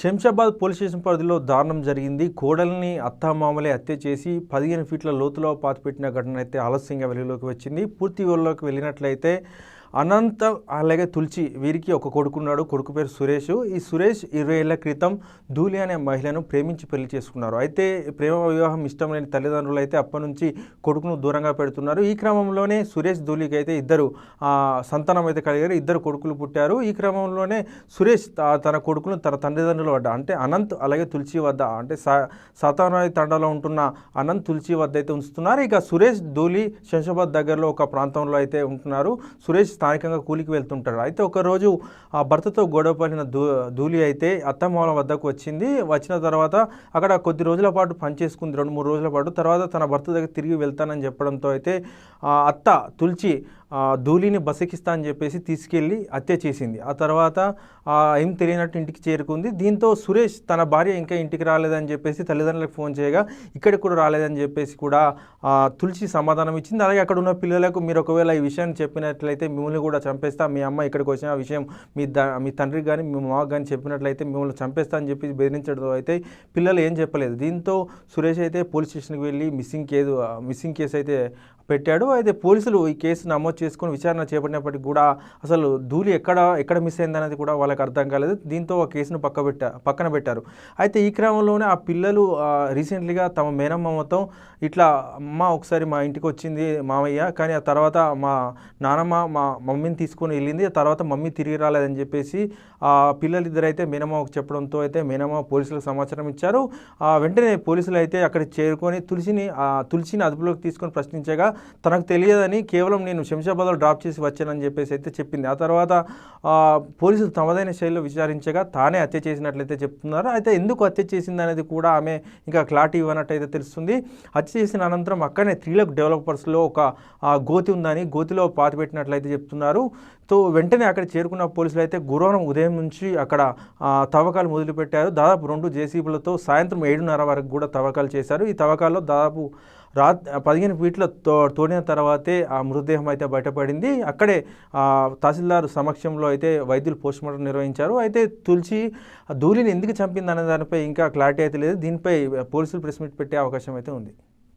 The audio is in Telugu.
శంషాబాద్ పోలీస్ స్టేషన్ పరిధిలో దారుణం జరిగింది. కోడల్ని అత్తామామలే హత్య చేసి పదిహేను ఫీట్ల లోతులో పాతిపెట్టిన ఘటన అయితే ఆలస్యంగా వెలుగులోకి వచ్చింది. పూర్తి వివరంలోకి వెళ్ళినట్లయితే అనంత అలాగే తులచి వీరికి ఒక కొడుకున్నాడు కొడుకు పేరు సురేష్. ఈ సురేష్ ఇరవై ఏళ్ళ క్రితం ధూలి అనే మహిళను ప్రేమించి పెళ్ళి చేసుకున్నారు. అయితే ప్రేమ వివాహం ఇష్టం లేని తల్లిదండ్రులు అయితే అప్పటి నుంచి కొడుకును దూరంగా పెడుతున్నారు. ఈ క్రమంలోనే సురేష్ ధూలికి అయితే ఇద్దరు సంతానం అయితే కలిగారు. ఇద్దరు కొడుకులు పుట్టారు. ఈ క్రమంలోనే సురేష్ తన కొడుకును తన తల్లిదండ్రుల వద్ద అంటే అనంత్ అలాగే తులసి వద్ద అంటే సా తండలో ఉంటున్న అనంత్ తులసి వద్ద అయితే ఉంచుతున్నారు. ఇక సురేష్ ధూలి శంషాబాద్ దగ్గరలో ఒక ప్రాంతంలో అయితే ఉంటున్నారు. సురేష్ స్థానికంగా కూలికి వెళ్తుంటాడు అయితే ఒకరోజు ఆ భర్తతో గొడవపడిన దూ ధూళి అయితే అత్తమామల వద్దకు వచ్చింది. వచ్చిన తర్వాత అక్కడ కొద్ది రోజుల పాటు పనిచేసుకుంది రెండు మూడు రోజుల పాటు. తర్వాత తన భర్త దగ్గర తిరిగి వెళ్తానని చెప్పడంతో అయితే ఆ అత్త తులచి ధూళిని బసకిస్తా అని చెప్పేసి తీసుకెళ్ళి హత్య చేసింది. ఆ తర్వాత ఏం తెలియనట్టు ఇంటికి చేరుకుంది. దీంతో సురేష్ తన భార్య ఇంకా ఇంటికి రాలేదని చెప్పేసి తల్లిదండ్రులకు ఫోన్ చేయగా ఇక్కడికి కూడా రాలేదని చెప్పేసి కూడా తులసి సమాధానం ఇచ్చింది. అలాగే అక్కడ ఉన్న పిల్లలకు మీరు ఒకవేళ ఈ విషయాన్ని చెప్పినట్లయితే మిమ్మల్ని కూడా చంపేస్తా. మీ అమ్మ ఇక్కడికి వచ్చిన విషయం మీ ద మీ తండ్రికి కానీ మీ మామకు కానీ చెప్పినట్లయితే మిమ్మల్ని చంపేస్తా అని చెప్పి బెదిరించడంతో అయితే పిల్లలు ఏం చెప్పలేదు. దీంతో సురేష్ అయితే పోలీస్ స్టేషన్కి వెళ్ళి మిస్సింగ్ కేసు మిస్సింగ్ కేసు అయితే పెట్టాడు. అయితే పోలీసులు ఈ కేసు నమోదు చేసుకుని విచారణ చేపట్టినప్పటికీ కూడా అసలు ధూళి ఎక్కడ ఎక్కడ మిస్ అయిందనేది కూడా వాళ్ళకి అర్థం కాలేదు. దీంతో ఆ కేసును పక్క పెట్టా పక్కన పెట్టారు. అయితే ఈ క్రమంలోనే ఆ పిల్లలు రీసెంట్లీగా తమ మేనమ్మతో ఇట్లా అమ్మ ఒకసారి మా ఇంటికి వచ్చింది మామయ్య కానీ ఆ తర్వాత మా నానమ్మ మా మమ్మీని తీసుకొని వెళ్ళింది ఆ తర్వాత మమ్మీ తిరిగి రాలేదని చెప్పేసి ఆ పిల్లలిద్దరైతే మేనమ్మకు చెప్పడంతో అయితే మేనమ్మ పోలీసులకు సమాచారం ఇచ్చారు. ఆ వెంటనే పోలీసులు అయితే అక్కడ చేరుకొని తులసిని ఆ తులసిని అదుపులోకి తీసుకొని ప్రశ్నించగా తనకు తెలియదని కేవలం నేను శంషాబాద్లో డ్రాప్ చేసి వచ్చానని చెప్పేసి అయితే చెప్పింది. ఆ తర్వాత పోలీసులు తమదైన శైలిలో విచారించగా తానే హత్య చేసినట్లయితే చెప్తున్నారు. అయితే ఎందుకు హత్య చేసింది అనేది కూడా ఆమె ఇంకా క్లారిటీ ఇవ్వనట్టయితే తెలుస్తుంది. హత్య చేసిన అనంతరం అక్కడనే త్రీలక్ డెవలపర్స్లో ఒక గోతి ఉందని గోతిలో పాతి పెట్టినట్లయితే చెప్తున్నారు. తో వెంటనే అక్కడ చేరుకున్న పోలీసులు అయితే గురువారం ఉదయం నుంచి అక్కడ తవ్వకాలు మొదలుపెట్టారు. దాదాపు రెండు జేసీబీలతో సాయంత్రం ఏడున్నర వరకు కూడా తవ్వకాలు చేశారు. ఈ తవ్వకాల్లో దాదాపు రా పదిహేను ఫీట్ల తో తోడిన తర్వాతే ఆ మృతదేహం అయితే బయటపడింది. అక్కడే ఆ, తహసీల్దార్ సమక్షంలో అయితే వైద్యులు పోస్ట్మార్టం నిర్వహించారు. అయితే తులసి ధూళిని ఎందుకు చంపింది అనే దానిపై ఇంకా క్లారిటీ అయితే లేదు. దీనిపై పోలీసులు ప్రెస్ మీట్ పెట్టే అవకాశం అయితే ఉంది.